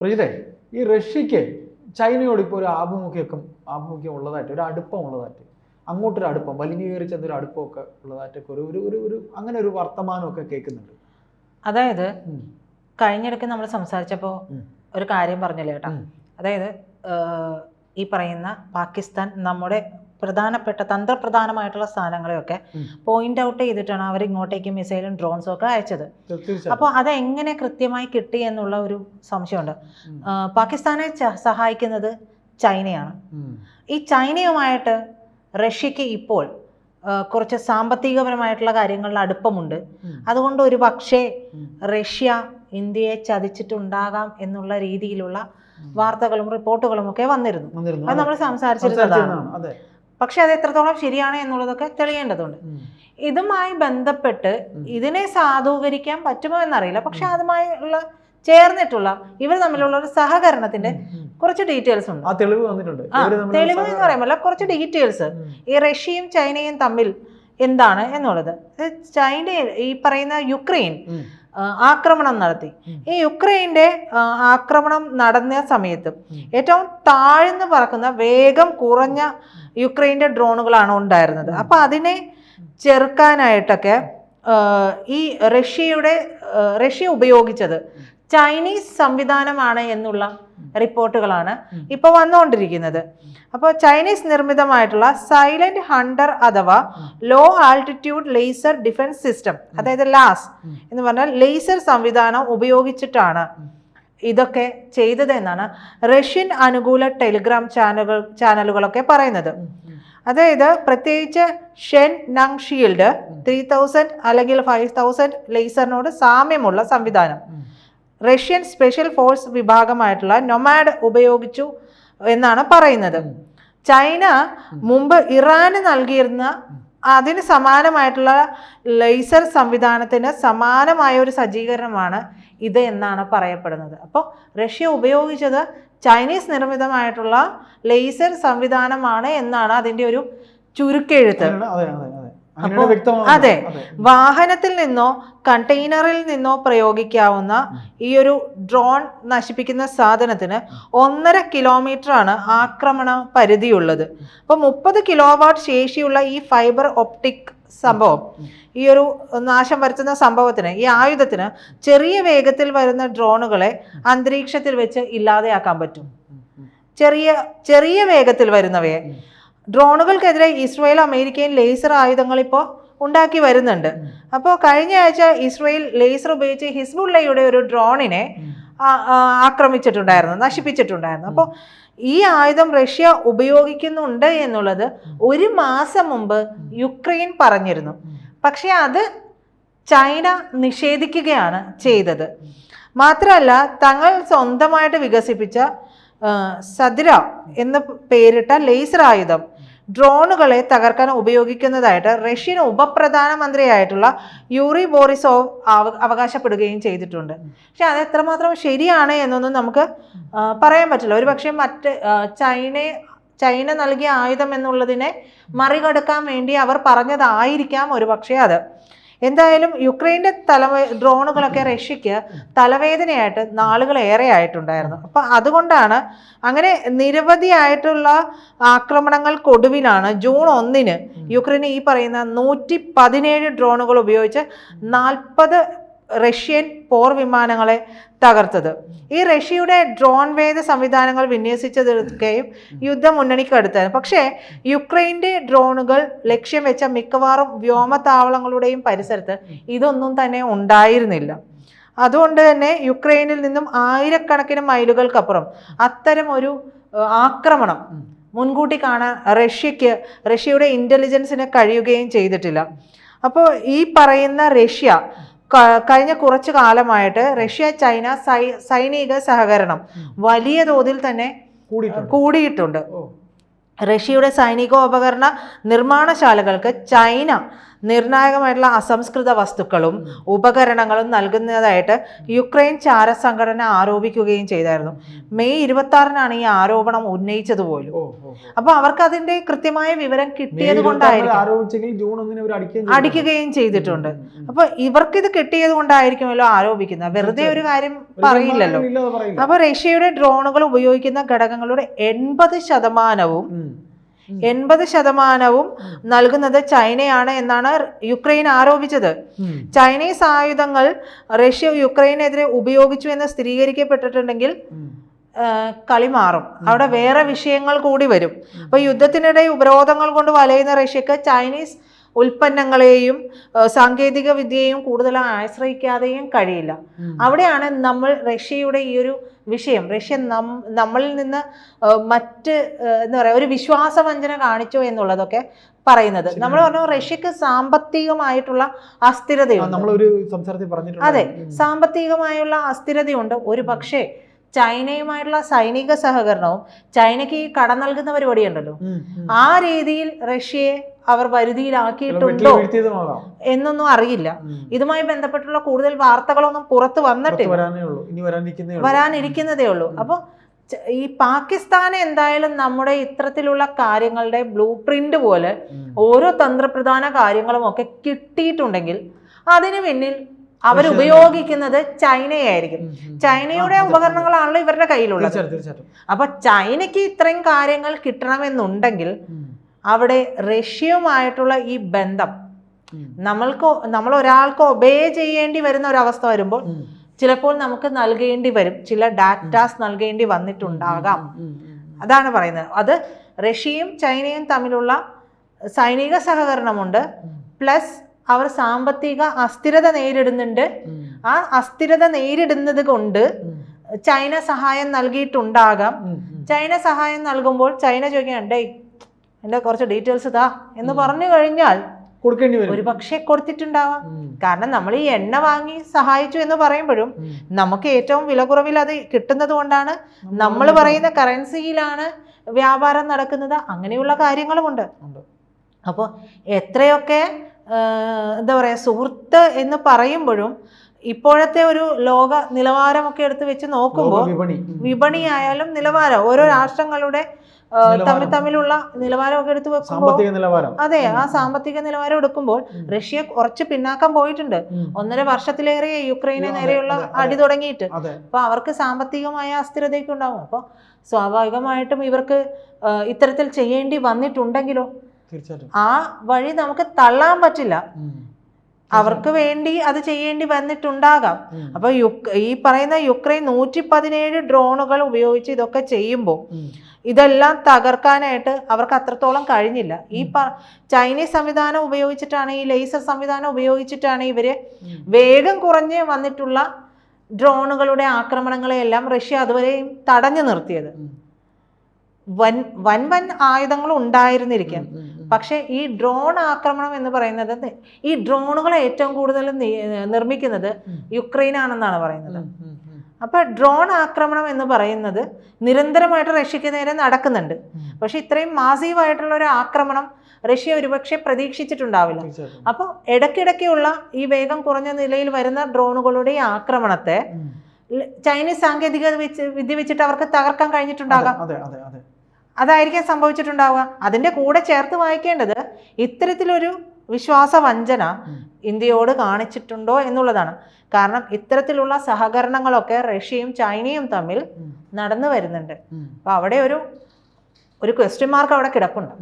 പ്രജിതേ ഈ റഷ്യക്ക് ചൈനയോട് ഇപ്പോൾ ഒരു ആഭിമുഖ്യം ആഭിമുഖ്യം ഉള്ളതായിട്ട് ഒരു അടുപ്പം ഉള്ളതായിട്ട് അങ്ങോട്ടൊരു അടുപ്പം വലിനീകരിച്ച ഒരു അടുപ്പമൊക്കെ ഉള്ളതായിട്ടൊക്കെ ഒരു ഒരു ഒരു ഒരു അങ്ങനെ ഒരു വർത്തമാനമൊക്കെ കേൾക്കുന്നുണ്ട്. അതായത്. കഴിഞ്ഞിടയ്ക്ക് നമ്മൾ സംസാരിച്ചപ്പോൾ ഒരു കാര്യം പറഞ്ഞില്ലേ കേട്ടോ? അതായത് ഈ പറയുന്ന പാകിസ്ഥാൻ നമ്മുടെ പ്രധാനപ്പെട്ട തന്ത്രപ്രധാനമായിട്ടുള്ള സ്ഥാനങ്ങളെയൊക്കെ പോയിന്റ് ഔട്ട് ചെയ്തിട്ടാണ് അവർ ഇങ്ങോട്ടേക്ക് മിസൈലും ഡ്രോൺസും ഒക്കെ അയച്ചത്. അപ്പോൾ അത് അതെങ്ങനെ കൃത്യമായി കിട്ടി എന്നുള്ള ഒരു സംശയമുണ്ട്. പാകിസ്ഥാനെ സഹായിക്കുന്നത് ചൈനയാണ്. ഈ ചൈനയുമായിട്ട് റഷ്യക്ക് ഇപ്പോൾ കുറച്ച് സാമ്പത്തികപരമായിട്ടുള്ള കാര്യങ്ങളിൽ അടുപ്പമുണ്ട്. അതുകൊണ്ട് ഒരു പക്ഷേ റഷ്യ ഇന്ത്യയെ ചതിച്ചിട്ടുണ്ടാകാം എന്നുള്ള രീതിയിലുള്ള വാർത്തകളും റിപ്പോർട്ടുകളും ഒക്കെ വന്നിരുന്നു. അത് നമ്മൾ. സംസാരിച്ചിരുന്നതാണ്. പക്ഷെ അത് എത്രത്തോളം ശരിയാണ് എന്നുള്ളതൊക്കെ തെളിയേണ്ടതുണ്ട്. ഇതുമായി ബന്ധപ്പെട്ട് ഇതിനെ സാധൂകരിക്കാൻ പറ്റുമോ എന്നറിയില്ല. പക്ഷെ. അതുമായി ഉള്ള ചേർന്നിട്ടുള്ള ഇവർ തമ്മിലുള്ള ഒരു സഹകരണത്തിന്റെ കുറച്ച് ഡീറ്റെയിൽസ് ഉണ്ട്. തെളിവ് വന്നിട്ടുണ്ട്. തെളിവ് എന്ന്. പറയുമ്പോൾ കുറച്ച് ഡീറ്റെയിൽസ്. ഈ റഷ്യയും ചൈനയും തമ്മിൽ എന്താണ് എന്നുള്ളത്. ചൈന ഈ പറയുന്ന യുക്രൈൻ ആക്രമണം നടത്തി. ഈ യുക്രൈന്റെ ആക്രമണം നടന്ന സമയത്ത് ഏറ്റവും താഴ്ന്നു പറക്കുന്ന വേഗം കുറഞ്ഞ യുക്രൈന്റെ ഡ്രോണുകളാണ് ഉണ്ടായിരുന്നത്. അപ്പോൾ അതിനെ ചെറുക്കാനായിട്ടൊക്കെ ഈ റഷ്യയുടെ റഷ്യ ഉപയോഗിച്ചത് ചൈനീസ് സംവിധാനമാണ് എന്നുള്ള റിപ്പോർട്ടുകളാണ് ഇപ്പൊ ഇപ്പോൾ വന്നുകൊണ്ടിരിക്കുന്നത് അപ്പോൾ ചൈനീസ് നിർമ്മിതമായിട്ടുള്ള സൈലന്റ് ഹണ്ടർ അഥവാ low altitude laser defence system അതായത് ലാസ് എന്ന് പറഞ്ഞാൽ ലേസർ സംവിധാനം ഉപയോഗിച്ചിട്ടാണ് ഇതൊക്കെ ചെയ്തത് എന്നാണ് റഷ്യൻ അനുകൂല ടെലിഗ്രാം ചാനലുകൾ ചാനലുകളൊക്കെ പറയുന്നത്. അതായത് പ്രത്യേകിച്ച് ഷെൻ നങ് ഷീൽഡ് ത്രീ തൗസൻഡ് അല്ലെങ്കിൽ ഫൈവ് തൗസൻഡ് ലേസറിനോട് സാമ്യമുള്ള സംവിധാനം. റഷ്യൻ സ്പെഷ്യൽ ഫോഴ്സ് വിഭാഗമായിട്ടുള്ള നൊമാഡ് ഉപയോഗിച്ചു എന്നാണ് പറയുന്നത്. ചൈന മുമ്പ് ഇറാന് നൽകിയിരുന്ന അതിന് സമാനമായിട്ടുള്ള ലേസർ സംവിധാനത്തിന് സമാനമായ ഒരു സജ്ജീകരണമാണ് ഇത് എന്നാണ് പറയപ്പെടുന്നത്. അപ്പോൾ റഷ്യ ഉപയോഗിച്ചത് ചൈനീസ് നിർമ്മിതമായിട്ടുള്ള ലേസർ സംവിധാനമാണ് എന്നാണ് അതിന്റെ ഒരു ചുരുക്കെഴുത്ത്. അങ്ങനെയാണ്- അതെ വാഹനത്തിൽ നിന്നോ കണ്ടെയ്നറിൽ നിന്നോ പ്രയോഗിക്കാവുന്ന ഈ ഒരു ഡ്രോൺ നശിപ്പിക്കുന്ന സാധനത്തിന് ഒന്നര കിലോമീറ്റർ ആണ് ആക്രമണ പരിധിയുള്ളത്. അപ്പോൾ മുപ്പത് കിലോ വാട്ട് ശേഷിയുള്ള ഈ ഫൈബർ ഒപ്റ്റിക് സംഭവം ഈ ഒരു നാശം വരുത്തുന്ന സംഭവത്തിന് ഈ ആയുധത്തിന് ചെറിയ വേഗത്തിൽ വരുന്ന ഡ്രോണുകളെ അന്തരീക്ഷത്തിൽ വെച്ച് ഇല്ലാതെയാക്കാൻ പറ്റും. ചെറിയ ചെറിയ വേഗത്തിൽ വരുന്നവയെ ഡ്രോണുകൾക്കെതിരെ ഇസ്രയേൽ അമേരിക്കയും ലേസർ ആയുധങ്ങൾ ഇപ്പോൾ ഉണ്ടാക്കി വരുന്നുണ്ട്. അപ്പോൾ കഴിഞ്ഞ ആഴ്ച ഇസ്രയേൽ ലേസർ ഉപയോഗിച്ച് ഹിസ്ബുള്ളയുടെ ഒരു ഡ്രോണിനെ ആക്രമിച്ചിട്ടുണ്ടായിരുന്നു നശിപ്പിച്ചിട്ടുണ്ടായിരുന്നു. അപ്പോൾ ഈ ആയുധം റഷ്യ ഉപയോഗിക്കുന്നുണ്ട് എന്നുള്ളത് ഒരു മാസം മുമ്പ് യുക്രൈൻ പറഞ്ഞിരുന്നു. പക്ഷേ അത് ചൈന നിഷേധിക്കുകയാണ് ചെയ്തത്. മാത്രമല്ല തങ്ങൾ സ്വന്തമായിട്ട് വികസിപ്പിച്ച സദ്ര എന്ന് പേരിട്ട ലേസർ ആയുധം ഡ്രോണുകളെ തകർക്കാൻ ഉപയോഗിക്കുന്നതായിട്ട് റഷ്യൻ ഉപപ്രധാനമന്ത്രിയായിട്ടുള്ള യൂറി ബോറിസോവ് അവ- അവകാശപ്പെടുകയും ചെയ്തിട്ടുണ്ട്. പക്ഷെ അത് എത്രമാത്രം ശരിയാണ് എന്നൊന്നും നമുക്ക് പറയാൻ പറ്റില്ല. ഒരു പക്ഷേ മറ്റ് ചൈന ചൈനയെ ചൈന നൽകിയ ആയുധം എന്നുള്ളതിനെ മറികടക്കാൻ വേണ്ടി അവർ പറഞ്ഞതായിരിക്കാം ഒരു പക്ഷേ അത്. എന്തായാലും യുക്രൈന്റെ തലവേ ഡ്രോണുകളൊക്കെ റഷ്യക്ക് തലവേദനയായിട്ട് നാളുകൾ ഏറെ ആയിട്ടുണ്ടായിരുന്നു. അപ്പം അതുകൊണ്ടാണ് അങ്ങനെ നിരവധിയായിട്ടുള്ള ആക്രമണങ്ങൾക്കൊടുവിലാണ് ജൂൺ ഒന്നിന് യുക്രൈന് ഈ പറയുന്ന നൂറ്റി പതിനേഴ് ഡ്രോണുകൾ ഉപയോഗിച്ച് നാൽപ്പത് റഷ്യൻ പോർ വിമാനങ്ങളെ തകർത്തത്. ഈ റഷ്യയുടെ ഡ്രോൺ വേദ സംവിധാനങ്ങൾ വിന്യസിച്ചതൊക്കെയും യുദ്ധമുന്നണിക്കടുത്തായിരുന്നു പക്ഷേ യുക്രൈന്റെ ഡ്രോണുകൾ ലക്ഷ്യം വെച്ച മിക്കവാറും വ്യോമതാവളങ്ങളുടെയും പരിസരത്ത് ഇതൊന്നും തന്നെ ഉണ്ടായിരുന്നില്ല. അതുകൊണ്ട് തന്നെ യുക്രൈനിൽ നിന്നും ആയിരക്കണക്കിന് മൈലുകൾക്കപ്പുറം അത്തരം ഒരു ആക്രമണം മുൻകൂട്ടി കാണാൻ റഷ്യക്ക് റഷ്യയുടെ ഇന്റലിജൻസിന് കഴിയുകയും ചെയ്തിട്ടില്ല. അപ്പോൾ ഈ പറയുന്ന റഷ്യ കഴിഞ്ഞ കുറച്ചു കാലമായിട്ട് റഷ്യ ചൈന സൈനിക സഹകരണം വലിയ തോതിൽ തന്നെ കൂടിയിട്ടുണ്ട്. റഷ്യയുടെ സൈനികോപകരണ നിർമ്മാണശാലകൾക്ക് ചൈന നിർണായകമായിട്ടുള്ള അസംസ്കൃത വസ്തുക്കളും ഉപകരണങ്ങളും നൽകുന്നതായിട്ട് യുക്രൈൻ ചാര സംഘടന ആരോപിക്കുകയും ചെയ്തായിരുന്നു. മെയ് ഇരുപത്തി ആറിനാണ് ഈ ആരോപണം ഉന്നയിച്ചത് പോലും. അപ്പൊ അവർക്ക് അതിന്റെ കൃത്യമായ വിവരം കിട്ടിയത് കൊണ്ടായിരിക്കും. അടിക്കുകയും ചെയ്തിട്ടുണ്ട്. അപ്പൊ ഇവർക്ക് ഇത് കിട്ടിയത് കൊണ്ടായിരിക്കുമല്ലോ ആരോപിക്കുന്നത്. വെറുതെ ഒരു കാര്യം പറയില്ലല്ലോ. അപ്പൊ റഷ്യയുടെ ഡ്രോണുകൾ ഉപയോഗിക്കുന്ന ഘടകങ്ങളുടെ എൺപത് ശതമാനവും. എൺപത് ശതമാനവും നൽകുന്നത് ചൈനയാണ് എന്നാണ് യുക്രൈൻ ആരോപിച്ചത്. ചൈനീസ് ആയുധങ്ങൾ റഷ്യ യുക്രൈനെതിരെ ഉപയോഗിച്ചു എന്ന് സ്ഥിരീകരിക്കപ്പെട്ടിട്ടുണ്ടെങ്കിൽ കളി മാറും. അവിടെ വേറെ വിഷയങ്ങൾ കൂടി വരും. അപ്പൊ യുദ്ധത്തിനിടെ ഉപരോധങ്ങൾ കൊണ്ട് വലയുന്ന റഷ്യക്ക് ചൈനീസ് ഉൽപ്പന്നങ്ങളെയും സാങ്കേതിക വിദ്യയെയും കൂടുതൽ ആശ്രയിക്കാതെയും കഴിയില്ല. അവിടെയാണ് നമ്മൾ റഷ്യയുടെ ഈ ഒരു വിഷയം. റഷ്യ നം നമ്മളിൽ നിന്ന് മറ്റ് എന്താ പറയുക ഒരു വിശ്വാസവഞ്ചന കാണിച്ചു എന്നുള്ളതൊക്കെ പറയുന്നത്. നമ്മൾ പറഞ്ഞു റഷ്യക്ക് സാമ്പത്തികമായിട്ടുള്ള അസ്ഥിരതയുണ്ട്. അതെ. സാമ്പത്തികമായുള്ള അസ്ഥിരതയുണ്ട്. ഒരു പക്ഷേ ചൈനയുമായിട്ടുള്ള സൈനിക സഹകരണവും ചൈനയ്ക്ക് ഈ കടം നൽകുന്ന പരിപാടി ഉണ്ടല്ലോ. ആ രീതിയിൽ റഷ്യയെ അവർ വരുതിയിലാക്കിയിട്ടുണ്ടോ എന്നൊന്നും അറിയില്ല. ഇതുമായി ബന്ധപ്പെട്ടുള്ള കൂടുതൽ വാർത്തകളൊന്നും പുറത്തു വന്നിട്ടില്ല. വരാനിരിക്കുന്നതേ ഉള്ളൂ. അപ്പോൾ ഈ പാകിസ്ഥാൻ എന്തായാലും നമ്മുടെ ഇത്തരത്തിലുള്ള കാര്യങ്ങളുടെ ബ്ലൂ പ്രിന്റ് പോലെ ഓരോ തന്ത്രപ്രധാന കാര്യങ്ങളും ഒക്കെ കിട്ടിയിട്ടുണ്ടെങ്കിൽ അതിനു പിന്നിൽ അവർ ഉപയോഗിക്കുന്നത് ചൈനയായിരിക്കും. ചൈനയുടെ. ഉപകരണങ്ങളാണല്ലോ ഇവരുടെ കയ്യിലുള്ളത്. അപ്പൊ ചൈനയ്ക്ക് ഇത്രയും കാര്യങ്ങൾ കിട്ടണമെന്നുണ്ടെങ്കിൽ അവിടെ റഷ്യയുമായിട്ടുള്ള ഈ ബന്ധം നമ്മൾക്ക് നമ്മൾ ഒരാൾക്ക് ഒബേ ചെയ്യേണ്ടി വരുന്ന ഒരവസ്ഥ വരുമ്പോൾ ചിലപ്പോൾ നമുക്ക് നൽകേണ്ടി വരും. ചില ഡാറ്റാസ് നൽകേണ്ടി വന്നിട്ടുണ്ടാകാം. അതാണ് പറയുന്നത്. അത് റഷ്യയും ചൈനയും തമ്മിലുള്ള സൈനിക സഹകരണമുണ്ട്. പ്ലസ് അവർ സാമ്പത്തിക അസ്ഥിരത നേരിടുന്നുണ്ട്. ആ അസ്ഥിരത നേരിടുന്നത് കൊണ്ട് ചൈന സഹായം നൽകിയിട്ടുണ്ടാകാം. ചൈന സഹായം നൽകുമ്പോൾ ചൈന ചോദിക്കാൻ ഡേ എന്റെ കുറച്ച് ഡീറ്റെയിൽസ് താ എന്ന് പറഞ്ഞു കഴിഞ്ഞാൽ കൊടുക്കേണ്ടി വരും. ഒരു പക്ഷേ കൊടുത്തിട്ടുണ്ടാവാം. കാരണം നമ്മൾ ഈ എണ്ണ വാങ്ങി സഹായിച്ചു എന്ന് പറയുമ്പോഴും നമുക്ക് ഏറ്റവും വില കുറവിൽ അത് കിട്ടുന്നത് കൊണ്ടാണ്. നമ്മൾ പറയുന്ന കറൻസിയിലാണ് വ്യാപാരം നടക്കുന്നത്. അങ്ങനെയുള്ള കാര്യങ്ങളുമുണ്ട്. അപ്പോൾ എത്രയൊക്കെ എന്താ പറയുക സുഹൃത്ത് എന്ന് പറയുമ്പോഴും ഇപ്പോഴത്തെ ഒരു ലോക നിലവാരമൊക്കെ എടുത്ത് വെച്ച് നോക്കുമ്പോൾ വിപണി. ആയാലും വിപണിയായാലും നിലവാരം ഓരോ രാഷ്ട്രങ്ങളുടെ. തമ്മിൽ തമ്മിലുള്ള നിലവാരമൊക്കെ എടുത്ത് വെക്കുമ്പോൾ അതെ ആ സാമ്പത്തിക നിലവാരം എടുക്കുമ്പോൾ റഷ്യ കുറച്ച് പിന്നാക്കം പോയിട്ടുണ്ട്. ഒന്നര വർഷത്തിലേറെ യുക്രൈന് നേരെയുള്ള അടി. തുടങ്ങിയിട്ട്. അപ്പൊ അവർക്ക് സാമ്പത്തികമായ അസ്ഥിരതയൊക്കെ ഉണ്ടാവും. അപ്പോൾ സ്വാഭാവികമായിട്ടും ഇവർക്ക് ഇത്തരത്തിൽ ചെയ്യേണ്ടി വന്നിട്ടുണ്ടെങ്കിലോ ആ വഴി നമുക്ക് തള്ളാൻ പറ്റില്ല. അവർക്ക് വേണ്ടി അത് ചെയ്യേണ്ടി വന്നിട്ടുണ്ടാകാം. അപ്പൊ യുക് ഈ പറയുന്ന യുക്രൈൻ നൂറ്റി പതിനേഴ് ഡ്രോണുകൾ ഉപയോഗിച്ച് ഇതൊക്കെ ചെയ്യുമ്പോൾ ഇതെല്ലാം തകർക്കാനായിട്ട് അവർക്ക് അത്രത്തോളം കഴിഞ്ഞില്ല. ഈ പ ചൈനീസ് സംവിധാനം ഉപയോഗിച്ചിട്ടാണ് ഈ ലേസർ സംവിധാനം ഉപയോഗിച്ചിട്ടാണ് ഇവർ വേഗം കുറഞ്ഞ് വന്നിട്ടുള്ള ഡ്രോണുകളുടെ ആക്രമണങ്ങളെയെല്ലാം റഷ്യ അതുവരെയും തടഞ്ഞു നിർത്തിയത്. വൻ വൻ വൻ ആയുധങ്ങൾ ഉണ്ടായിരുന്നിരിക്കാം. പക്ഷേ ഈ ഡ്രോൺ ആക്രമണം എന്ന് പറയുന്നത് ഈ ഡ്രോണുകൾ ഏറ്റവും കൂടുതൽ നിർമ്മിക്കുന്നത് യുക്രൈൻ ആണെന്നാണ് പറയുന്നത് ഉം. ഉം. ഉം. അപ്പൊ ഡ്രോൺ ആക്രമണം എന്ന് പറയുന്നത് നിരന്തരമായിട്ട് റഷ്യക്ക് നേരെ നടക്കുന്നുണ്ട്. പക്ഷെ ഇത്രയും മാസീവായിട്ടുള്ള ഒരു ആക്രമണം റഷ്യ ഒരുപക്ഷെ പ്രതീക്ഷിച്ചിട്ടുണ്ടാവില്ല അപ്പൊ അപ്പോൾ ഇടയ്ക്കിടയ്ക്കുള്ള ഈ വേഗം കുറഞ്ഞ നിലയിൽ വരുന്ന ഡ്രോണുകളുടെ ഈ ആക്രമണത്തെ ചൈനീസ് സാങ്കേതിക വിദ്യ വെച്ചിട്ട് അവർക്ക് തകർക്കാൻ കഴിഞ്ഞിട്ടുണ്ടാകാം അതായിരിക്കാം സംഭവിച്ചിട്ടുണ്ടാവുക. അതിന്റെ കൂടെ ചേർത്ത് വായിക്കേണ്ടത് ഇത്തരത്തിലൊരു വിശ്വാസ വഞ്ചന ഇന്ത്യയോട് കാണിച്ചിട്ടുണ്ടോ എന്നുള്ളതാണ്. കാരണം ഇത്തരത്തിലുള്ള സഹകരണങ്ങളൊക്കെ റഷ്യയും ചൈനയും തമ്മിൽ നടന്നു വരുന്നുണ്ട്. അപ്പോൾ അവിടെ ഒരു ഒരു ക്വസ്റ്റ്യൻ മാർക്ക് അവിടെ കിടപ്പുണ്ട്.